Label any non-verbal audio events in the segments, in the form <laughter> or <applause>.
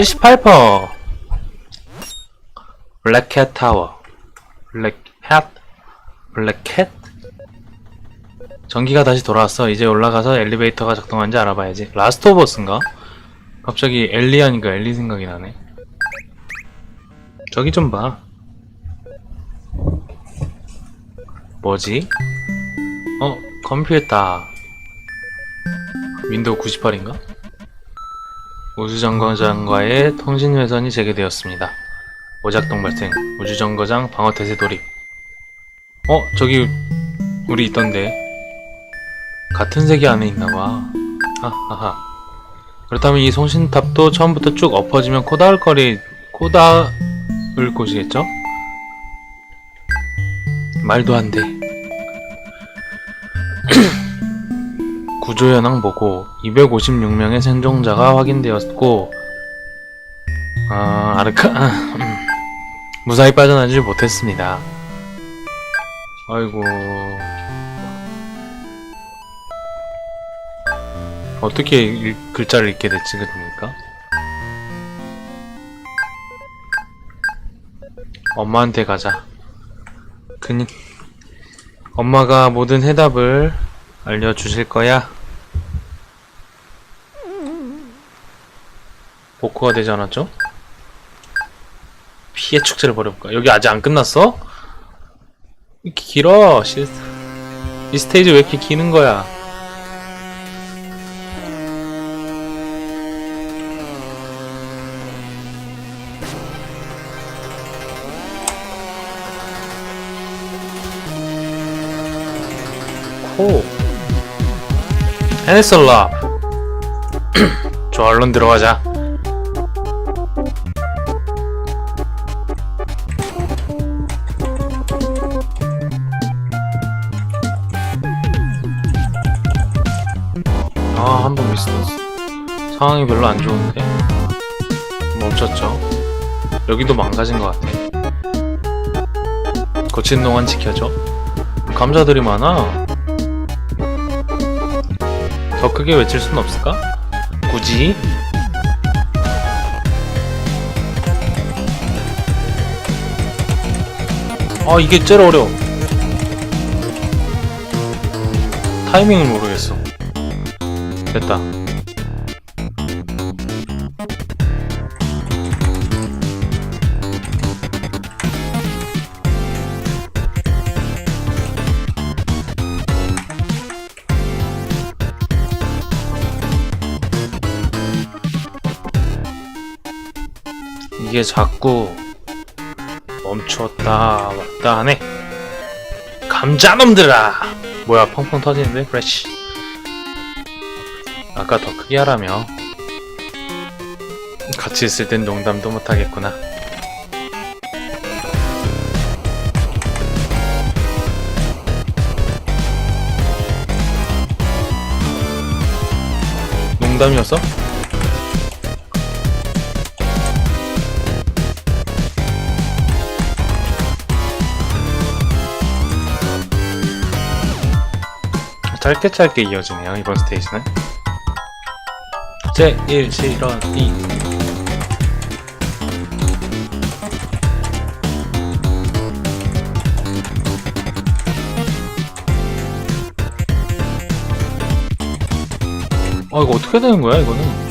78% 블랙캣 타워. 블랙캣 블랙캣. 전기가 다시 돌아왔어. 이제 올라가서 엘리베이터가 작동하는지 알아봐야지. 라스트 오브 어스인가? 갑자기 엘리 하니까 엘리 생각이 나네. 저기 좀 봐. 뭐지? 어 컴퓨터. 윈도우 98인가? 우주정거장과의 통신회선이 재개되었습니다. 오작동 발생, 우주정거장 방어태세 돌입. 어, 저기 우리 있던데. 같은 세계 안에 있나봐. 하하하. 그렇다면 이 송신탑도 처음부터 쭉 엎어지면 코다을 거리, 코다을 곳이겠죠? 말도 안 돼. <clears throat> 구조 현황 보고 256명의 생존자가 확인되었고 아 아르카 음, <laughs> 무사히 빠져나지 못했습니다. 아이고 어떻게 읽- 글자를 읽게 됐지 그러니까 엄마한테 가자. 그니 엄마가 모든 해답을 알려주실 거야. 복구가 되지 않았죠? 피해 축제를 벌여볼까? 여기 아직 안 끝났어? 왜 이렇게 길어? 시... 이 스테이지 왜 이렇게 기는 거야? 코 해냈어 라 좋아 얼른 들어가자 아 한 번 미스었어. 상황이 별로 안 좋은데. 멈췄죠? 여기도 망가진 것 같아. 고치는 동안 지켜줘. 감자들이 많아. 더 크게 외칠 순 없을까? 굳이? 아 이게 제일 어려워. 타이밍을 모르겠어 됐다. 이게 자꾸 멈췄다 왔다 하네. 감자놈들아! 뭐야 펑펑 터지는데? 프레쉬 아까 더 크게 하라며. 같이 있을 땐 농담도 못하겠구나. 농담이었어? 짧게 짧게 이어지네요 이번 스테이지는 제1 실현 2 아 이거 어떻게 되는 거야 이거는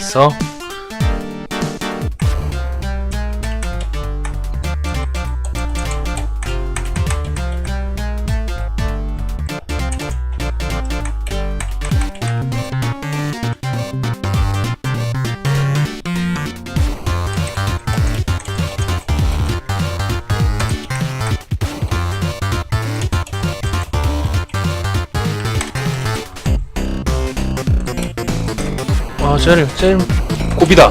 있어 제일 제일 고비다.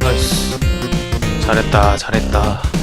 나이스. 잘했다 잘했다.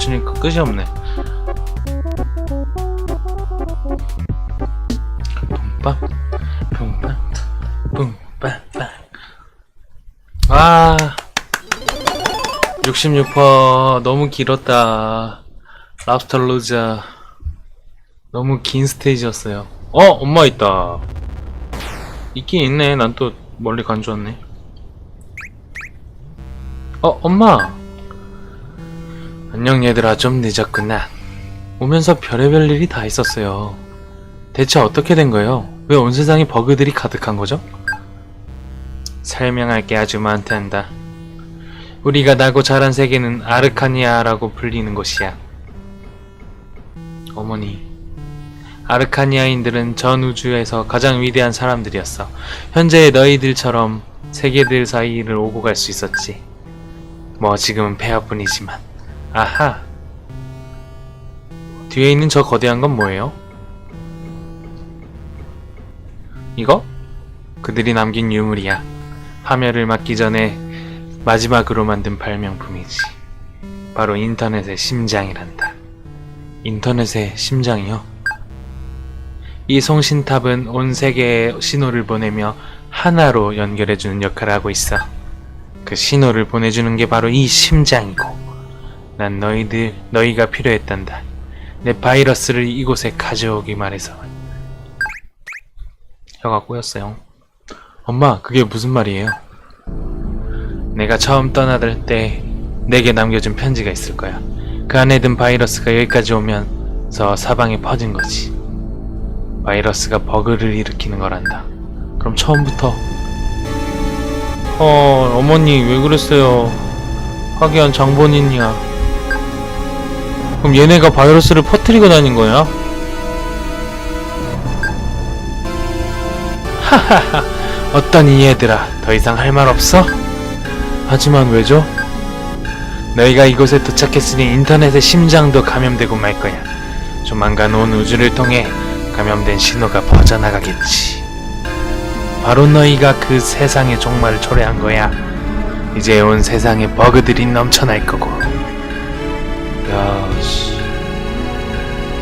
놓치니까 끝이 없네. 뿜빰, 뿜빰, 뿜빰빰. 아, 66% 너무 길었다. 랍스터 루자. 너무 긴 스테이지였어요. 어, 엄마 있다. 있긴 있네. 난 또 멀리 간 줄 알네. 어, 엄마. 안녕 얘들아. 좀 늦었구나. 오면서 별의별 일이 다 있었어요. 대체 어떻게 된 거예요? 왜 온 세상에 버그들이 가득한 거죠? 설명할 게 아주 많단다. 우리가 나고 자란 세계는 아르카니아라고 불리는 곳이야. 어머니 아르카니아인들은 전 우주에서 가장 위대한 사람들이었어. 현재의 너희들처럼 세계들 사이를 오고 갈 수 있었지. 뭐 지금은 폐하뿐이지만 아하. 뒤에 있는 저 거대한 건 뭐예요? 이거? 그들이 남긴 유물이야. 파멸을 막기 전에 마지막으로 만든 발명품이지. 바로 인터넷의 심장이란다. 인터넷의 심장이요? 이 송신탑은 온 세계에 신호를 보내며 하나로 연결해주는 역할을 하고 있어. 그 신호를 보내주는 게 바로 이 심장이고. 난 너희들, 너희가 필요했단다. 내 바이러스를 이곳에 가져오기 말해서. 혀가 꼬였어요. 엄마, 그게 무슨 말이에요? 내가 처음 떠나들 때 내게 남겨준 편지가 있을 거야. 그 안에 든 바이러스가 여기까지 오면서 사방에 퍼진 거지. 바이러스가 버그를 일으키는 거란다. 그럼 처음부터 어, 어머니 왜 그랬어요? 하기엔 장본인이야. 그럼 얘네가 바이러스를 퍼뜨리고 다닌 거야? 하하하 어떤 이 얘들아 더 이상 할 말 없어? 하지만 왜죠? 너희가 이곳에 도착했으니 인터넷의 심장도 감염되고 말 거야 조만간 온 우주를 통해 감염된 신호가 퍼져나가겠지 바로 너희가 그 세상의 종말을 초래한 거야 이제 온 세상에 버그들이 넘쳐날 거고 야, 씨.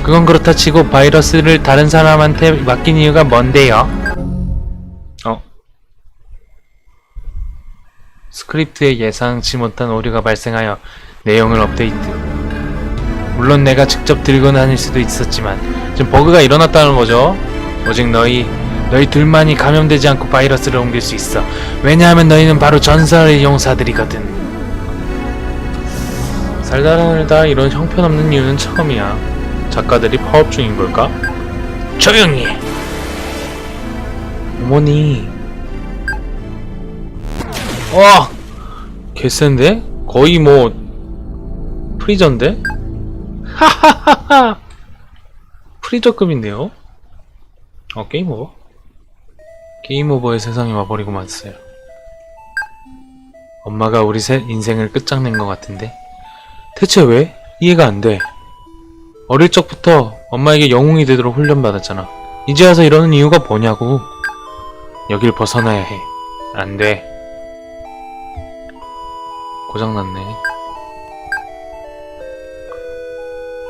그건 그렇다 치고 바이러스를 다른 사람한테 맡긴 이유가 뭔데요? 어? 스크립트에 예상치 못한 오류가 발생하여 내용을 업데이트. 물론 내가 직접 들고 다닐 수도 있었지만 지금 버그가 일어났다는 거죠. 오직 너희 너희 둘만이 감염되지 않고 바이러스를 옮길 수 있어. 왜냐하면 너희는 바로 전설의 용사들이거든. 살다 살다 이런 형편없는 이유는 처음이야. 작가들이 파업 중인 걸까? 조용히 해. 어머니. 와! 개센데? 거의 뭐, 프리저인데? 하하하하! 프리저급인데요? 어, 게임 오버? 게임 오버의 세상에 와버리고 말았어요. 엄마가 우리 셋 인생을 끝장낸 것 같은데? 대체 왜? 이해가 안 돼. 어릴 적부터 엄마에게 영웅이 되도록 훈련받았잖아. 이제 와서 이러는 이유가 뭐냐고. 여길 벗어나야 해. 안 돼. 고장났네.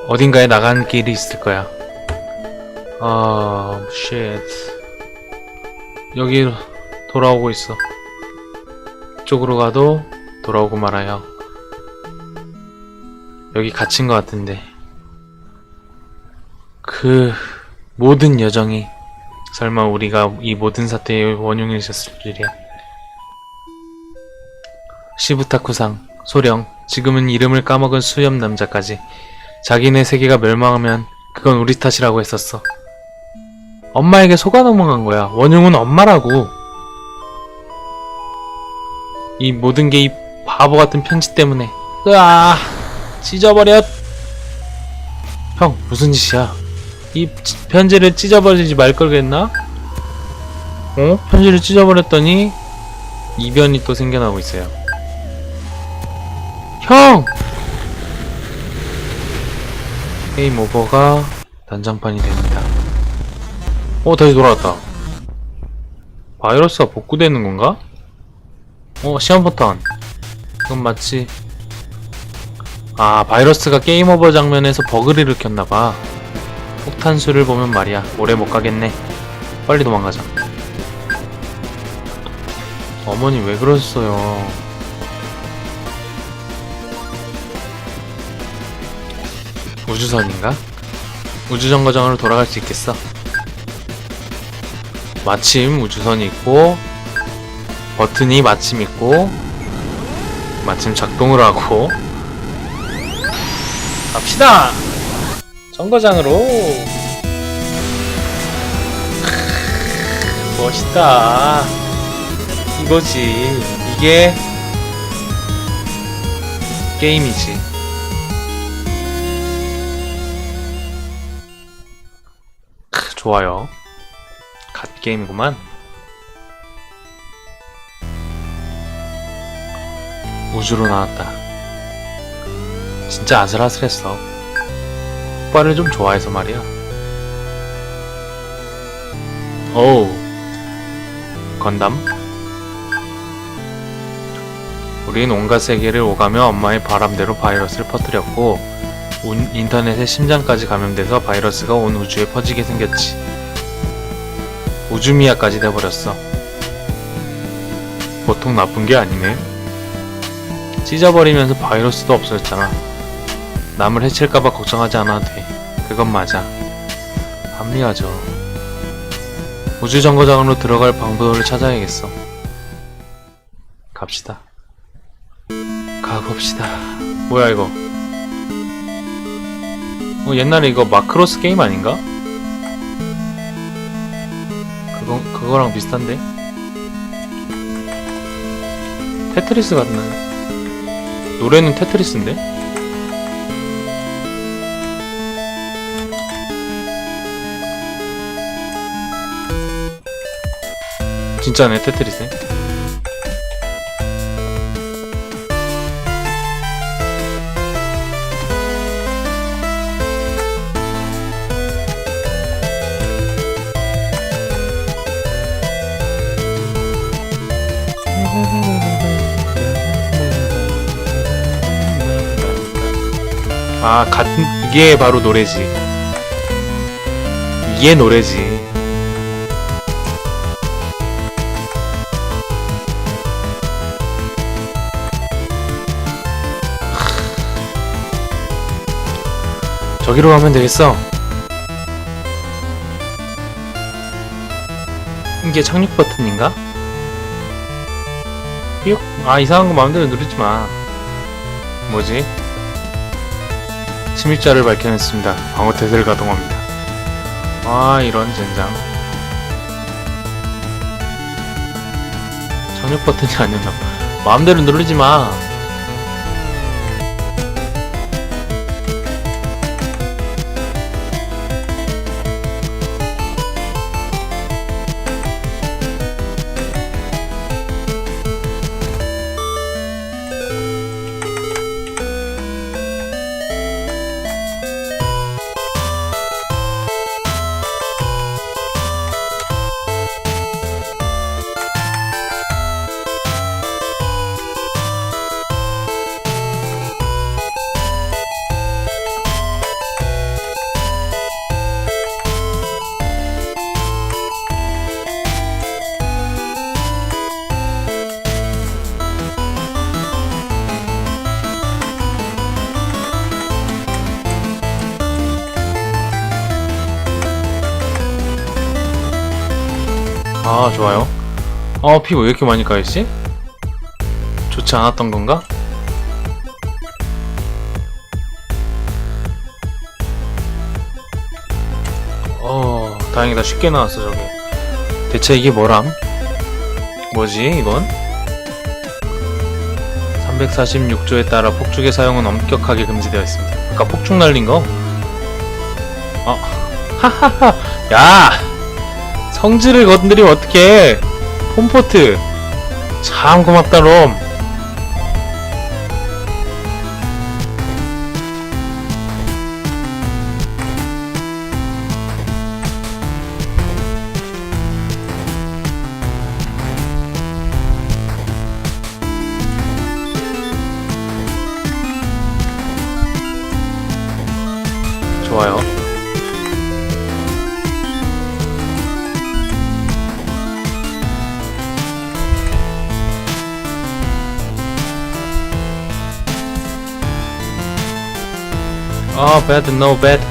어딘가에 나간 길이 있을 거야. 아, 쉣. 여기 돌아오고 있어. 이쪽으로 가도 돌아오고 말아요. 여기 갇힌 것 같은데. 그 모든 여정이 설마 우리가 이 모든 사태의 원흉이셨을 줄이야. 시부타쿠상, 소령, 지금은 이름을 까먹은 수염 남자까지 자기네 세계가 멸망하면 그건 우리 탓이라고 했었어. 엄마에게 속아 넘어간 거야. 원흉은 엄마라고. 이 모든 게 이 바보 같은 편지 때문에. 으아! 찢어버렸! 형, 무슨 짓이야? 이 치- 편지를 찢어버리지 말 걸 그랬나? 어? 편지를 찢어버렸더니 이변이 또 생겨나고 있어요. 형! 게임 오버가 난장판이 됩니다. 어, 다시 돌아왔다. 바이러스가 복구되는 건가? 어, 시험 버튼. 그건 마치 아, 바이러스가 게임 오버 장면에서 버그를 일으켰나봐. 폭탄수를 보면 말이야. 오래 못 가겠네. 빨리 도망가자. 어머니 왜 그러셨어요? 우주선인가? 우주정거장으로 돌아갈 수 있겠어. 마침 우주선이 있고 버튼이 마침 있고 마침 작동을 하고 갑시다! 정거장으로. 멋있다. 이거지. 이게 게임이지. 크, 좋아요. 갓 게임이구만. 우주로 나왔다 진짜 아슬아슬했어. 오빠를 좀 좋아해서 말이야. 어우. 건담? 우린 온갖 세계를 오가며 엄마의 바람대로 바이러스를 퍼뜨렸고 운- 인터넷의 심장까지 감염돼서 바이러스가 온 우주에 퍼지게 생겼지. 우주미아까지 돼버렸어. 보통 나쁜 게 아니네. 찢어버리면서 바이러스도 없어졌잖아 남을 해칠까봐 걱정하지 않아도 돼. 그건 맞아. 합리화죠. 우주정거장으로 들어갈 방법을 찾아야겠어. 갑시다. 가봅시다. 뭐야 이거? 어, 옛날에 이거 마크로스 게임 아닌가? 그거, 그거랑 비슷한데? 테트리스 같네. 노래는 테트리스인데? 진짜네 테트리스네 아, 같은, 이게 바로 노래지. 이게 노래지. 저기로 가면 되겠어. 이게 착륙 버튼인가? 삐욕? 아, 이상한 거 마음대로 누르지 마. 뭐지? 침입자를 발견했습니다. 방어 태세를 가동합니다. 아 이런 젠장. 착륙 버튼이 아니었나? 마음대로 누르지 마. 아 좋아요. 어피왜 이렇게 많이 까였지? 좋지 않았던 건가? 어 다행이다 쉽게 나왔어 저게. 대체 이게 뭐람? 뭐지 이건? 346조에 따라 폭죽의 사용은 엄격하게 금지되어 있습니다. 아까 폭죽 날린 거? 어, <laughs> 하하하, 야! 성질을 건드리면 어떡해! 폼포트! 참 고맙다, 롬! 좋아요. 어, bad, no bad.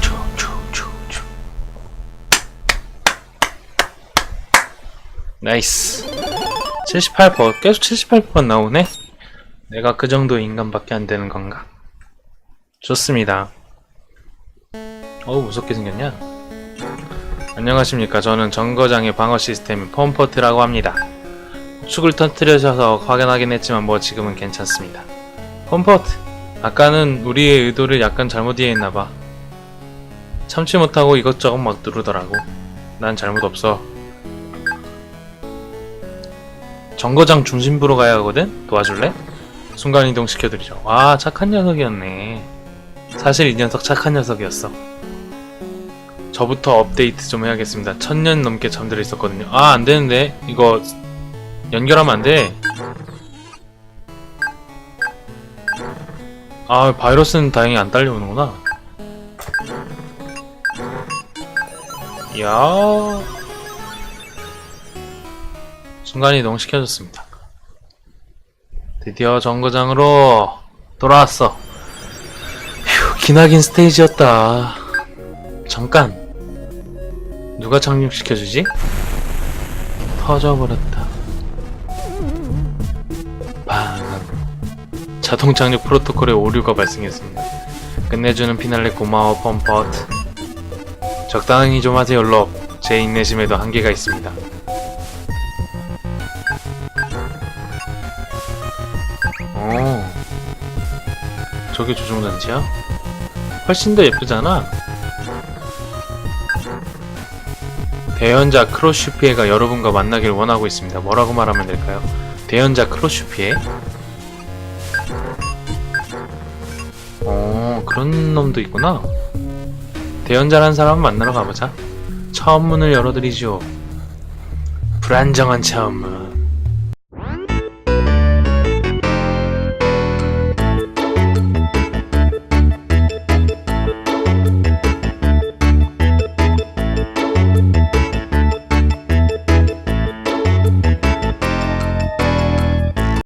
쭈쭈쭈쭈. 나이스. 78%. 계속 78%가 나오네? 내가 그 정도 인간밖에 안 되는 건가? 좋습니다. 어우, 무섭게 생겼냐? 안녕하십니까. 저는 정거장의 방어 시스템 펌퍼트라고 합니다. 축을 터뜨려셔서 확인하긴 했지만 뭐 지금은 괜찮습니다. 펌퍼트! 아까는 우리의 의도를 약간 잘못 이해했나봐. 참지 못하고 이것저것 막 누르더라고. 난 잘못 없어. 정거장 중심부로 가야 하거든? 도와줄래? 순간이동 시켜드리죠. 와, 착한 녀석이었네. 사실 이 녀석 착한 녀석이었어. 저부터 업데이트 좀 해야겠습니다. 천년 넘게 잠들어 있었거든요. 아, 안 되는데. 이거 연결하면 안 돼. 아, 바이러스는 다행히 안 딸려오는구나. 이야. 순간 이동 시켜줬습니다. 드디어 정거장으로 돌아왔어. 휴, 기나긴 스테이지였다. 잠깐. 누가 착륙시켜주지? 터져버렸다. 방. 자동 착륙 프로토콜에 오류가 발생했습니다. 끝내주는 피날레 고마워 펌퍼트. 적당히 좀 하세요 럽. 제 인내심에도 한계가 있습니다. 어. 저게 조종단지야? 훨씬 더 예쁘잖아. 대연자 크로슈피에가 여러분과 만나길 원하고 있습니다. 뭐라고 말하면 될까요? 대연자 크로슈피에? 어, 그런 놈도 있구나. 대연자란 사람 만나러 가보자. 처음 문을 열어드리죠. 불안정한 처음 문.